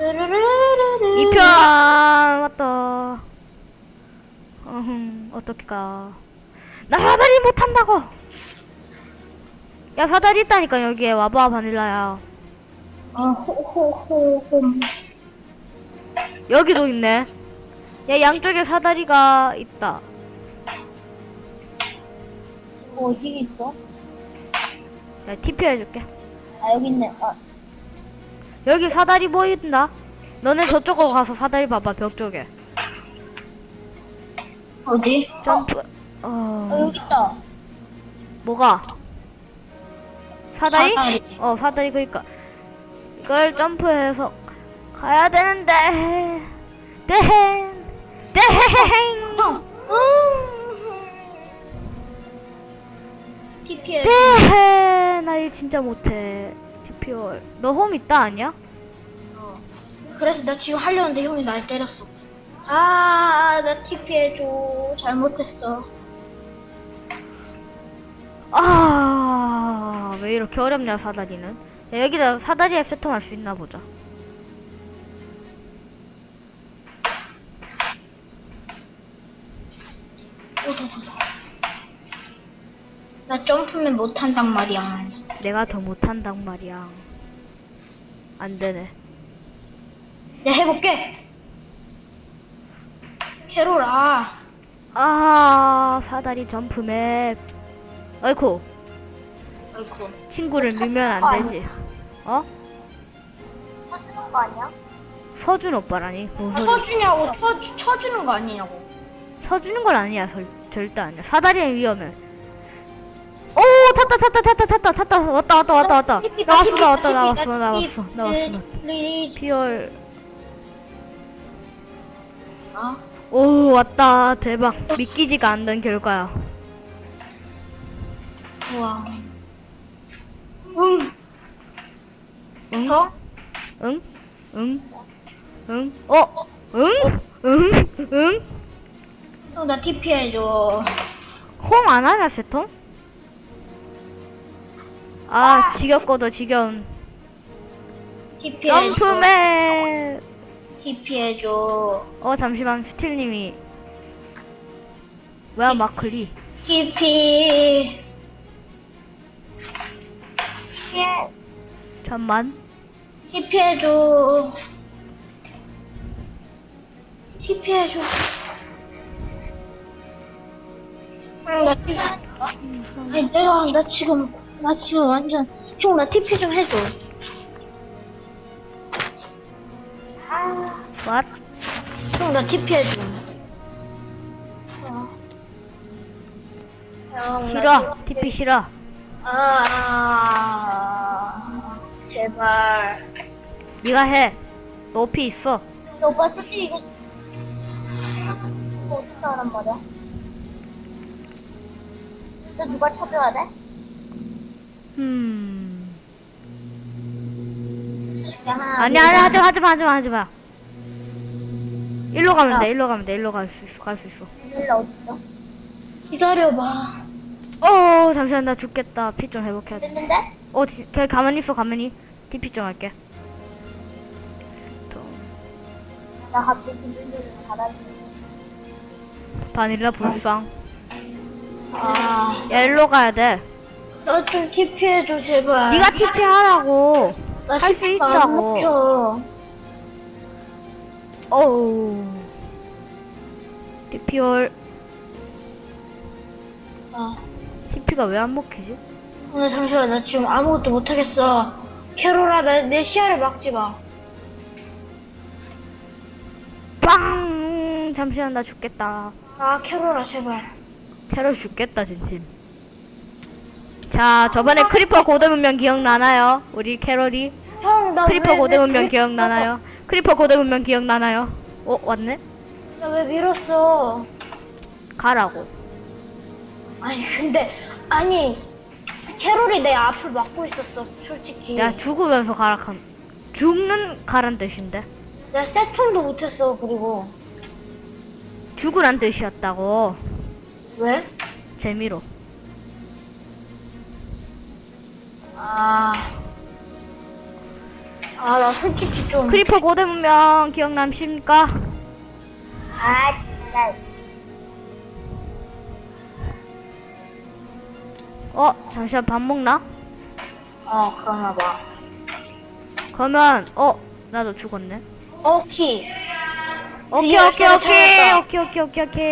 르르르르르. 2편 왔다. 어흥, 어떻게 가. 나 사다리 못한다고! 야, 사다리 있다니까, 여기에. 와봐, 바닐라야. 아, 호호호호. 여기도 있네. 야, 양쪽에 사다리가 있다. 이거 어디 있어? 야, TP 해줄게. 아, 여기 있네. 아, 여기 사다리 보인다? 너네 저쪽으로 가서 사다리 봐봐, 벽 쪽에. 어디? 점프, 어, 어, 여기 있다. 뭐가? 사다리? 사다리. 어, 사다리, 그니까. 이걸 점프해서 가야 되는데. 대행! 대행! 형! 음. TPL. 대행! 나 이거 진짜 못해. TPR. 너 홈 있다, 아니야? 어. 그래서 나 지금 하려는데 형이 날 때렸어. 아, 나 TP 해줘. 잘못했어. 아, 왜 이렇게 어렵냐, 사다리는. 야, 여기다 사다리에 세팅할 수 있나 보자. 오도도도. 나 점프는 못한단 말이야. 내가 더 못한단 말이야. 안 되네. 내가 해볼게. 캐롤아. 아, 사다리 점프 맵. 어이쿠, 아이고. 친구를 밀면 안 되지. 어? 쳐주는 거 아니야? 서준 오빠라니. 뭔 소리. 쳐주냐고, 쳐, 쳐주는 거 아니냐고. 서주는 건 아니야, 절, 절대 아니야. 사다리는 위험해. 오, 탔다, 탔다, 탔다, 탔다, 탔다. 왔다, 왔다, 왔다, 왔다. 나왔어, 나왔다, 나왔어, 나왔어, 나왔어. 피얼. 어? 오, 왔다. 대박. 믿기지가 않는 결과야. 우와. 응. 응? 형? 응? 응? 응? 어? 응? 응? 응? 형, 나 TP 해줘. 홈안 하냐, 세통? 아, 지겹고도 지겨운. TP 해줘. 점프맨! TP 해줘. 어, 잠시만, 스틸님이. 뭐야, 마클리. TP. 잠만. TP 해줘. TP 해줘. 응, 나 TP. 아니, 내가, 나 지금, 나 지금 완전, 형, 나 TP 좀 해줘. 아, What? 형, 나 TP 해줘. 어. 형, 나 싫어. TP 싫어. 아, 제발. 네가 해. 너 OP 있어. 근데 오빠 솔직히 이거 이거 어떻게 하란 말이야? 또 누가 쳐줘야 돼? 음. 아니, 아니, 하지 마, 하지 마, 하지 마, 하지 마. 일로 가면 돼, 일로 가면 돼, 일로 갈 수 있어, 갈 수 있어. 일로 어딨어? 기다려봐. 어, 잠시만, 나 죽겠다. 피 좀 회복해야 돼. 됐는데? 어, 디, 걔 가만히 있어, 가만히. TP 좀 할게. 또, 나 갑자기 진진들을 받아주는 바닐라 불쌍. 아. 야, 일로 가야 돼. 나 좀 TP 해줘, 제발. 네가 TP 하라고. 나 할수 TP 안 있다고. 먹혀. 어우. TP 올. 아. TP가 왜 안 먹히지? 오늘 잠시만, 나 지금 아무것도 못하겠어. 캐롤아, 나, 내 시야를 막지 마. 빵! 잠시만, 나 죽겠다. 아, 캐롤아, 제발. 캐롤 죽겠다, 진심. 자, 저번에 크리퍼 고대 문명 기억나나요? 우리 캐롤이? 형, 나 크리퍼 왜- 고대 왜 문명 밀- 기억나나요? 크리퍼 고대 문명 기억나나요? 어, 왔네? 나 왜 밀었어? 가라고. 아니 근데 아니 캐롤이 내 앞을 막고 있었어 솔직히 내가 죽으면서 가라, 한, 죽는 가란 뜻인데. 내가 세통도 못했어 그리고 죽으란 뜻이었다고. 왜? 재미로. 아 아, 나 솔직히 좀. 크리퍼 고대 문명 기억남십니까? 아 진짜 어, 잠시만 밥 먹나? 어, 그러나 봐. 그러면 어, 나도 죽었네. 오케이. 오케이, 오케이, 오케이. 오케이, 오케이, 오케이, 오케이.